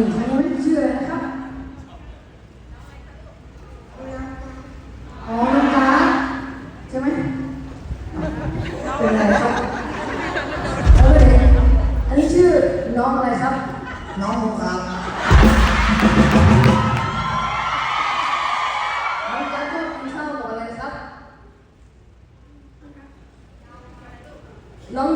อันนี้ชื่อเลยนะครับอ๋อน้องฟ้าใช่ไหมเป็นไรครับเอาไปเลอันนี้ชื่อน้องอะไรครับ น้องขอน้องจัดต้งกินาวก่อนเลยครับ น้อง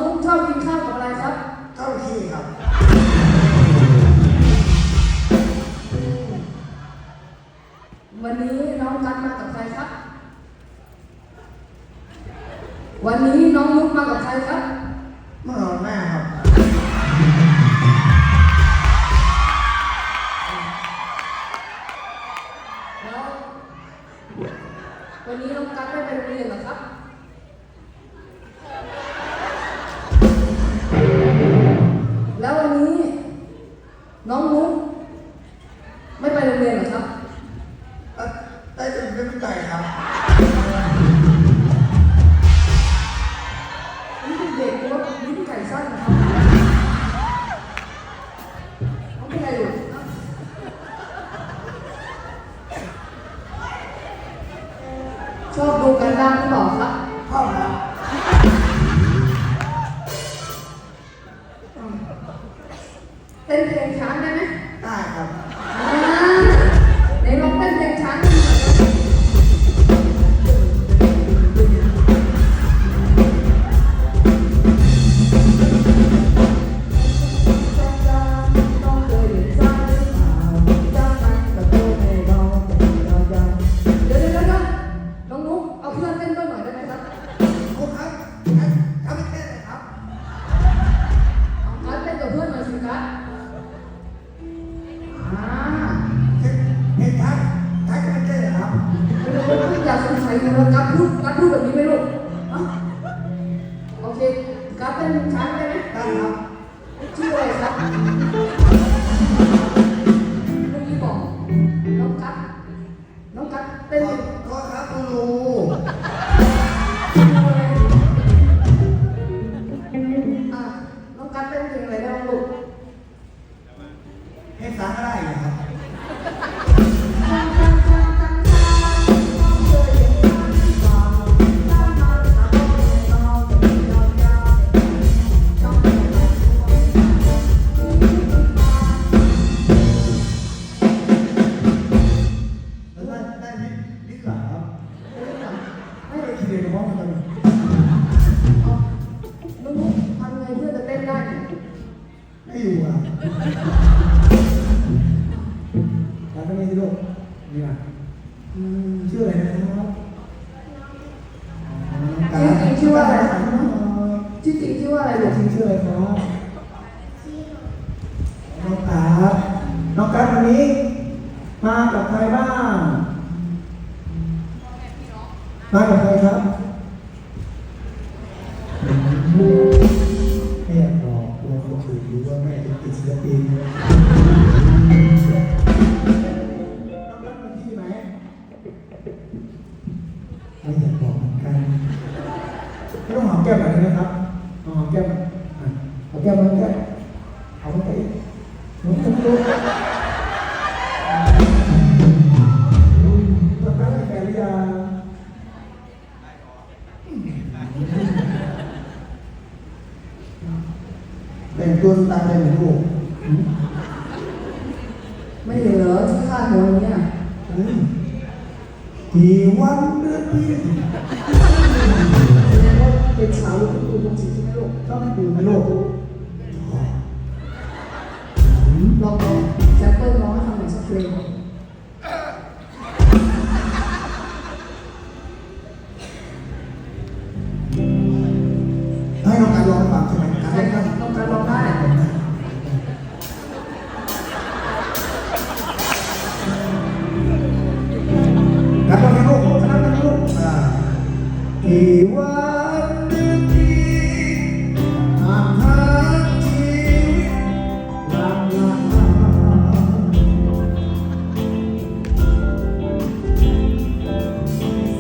ไม่ไปโรงเรียนหรอครับ ได้จะไม่เป็นใจครับนี่เป็นกว่เป็นไก่สั้นนะครับเขาเป็นไชอบดูการดังหรือเปล่าครับ พ่อครับ saya kata kabur, kabur, bagi merok. Okey, kata yang Amém.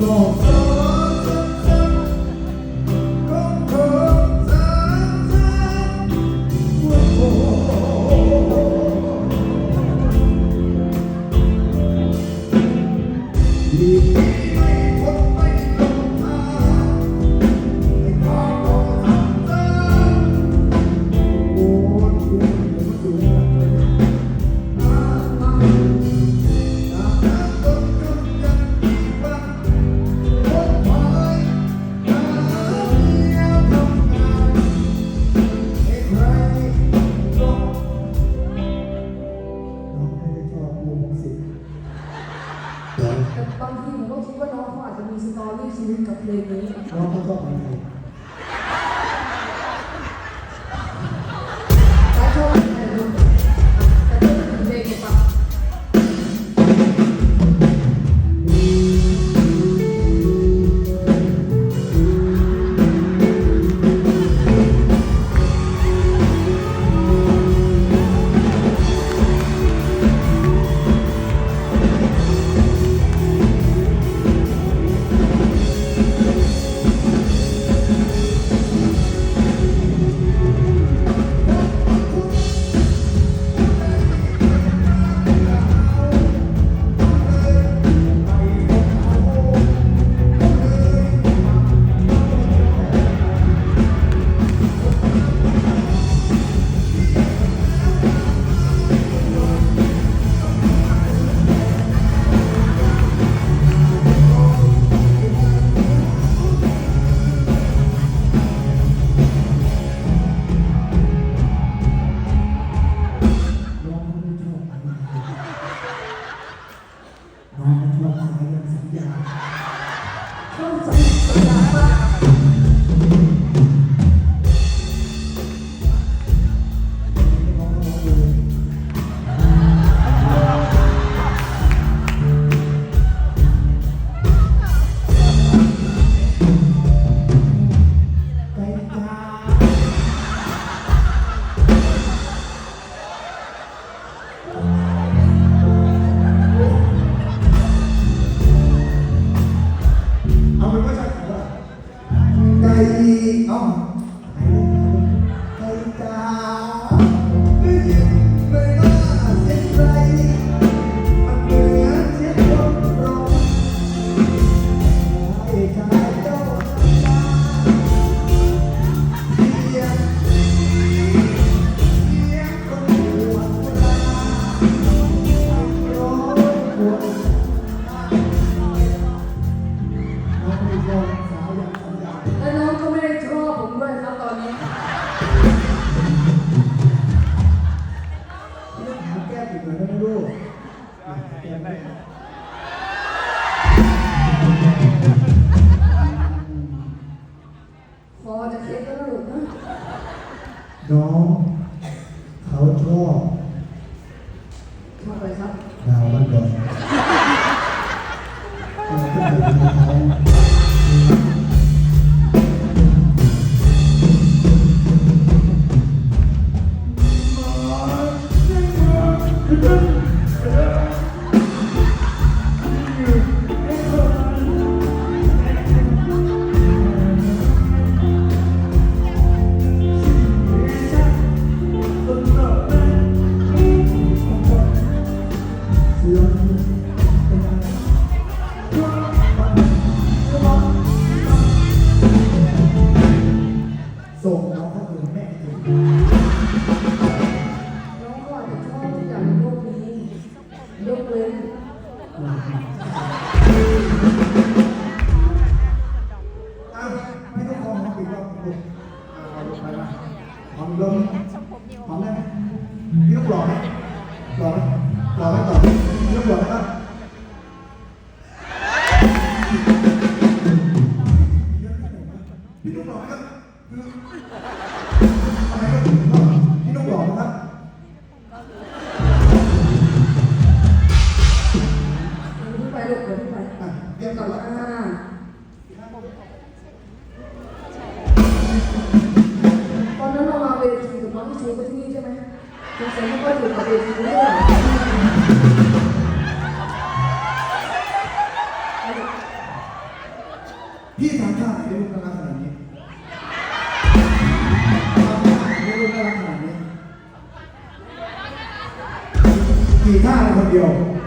Lord. sa play ngayon. Nakakatawa ka. ต้องสง Senhor. 打他打他打他你别管他 con Dios.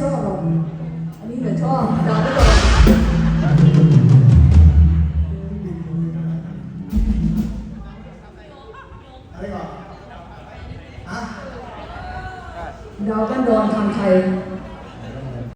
ชอบ อันนี้เหลืชอบเดาไปก่อน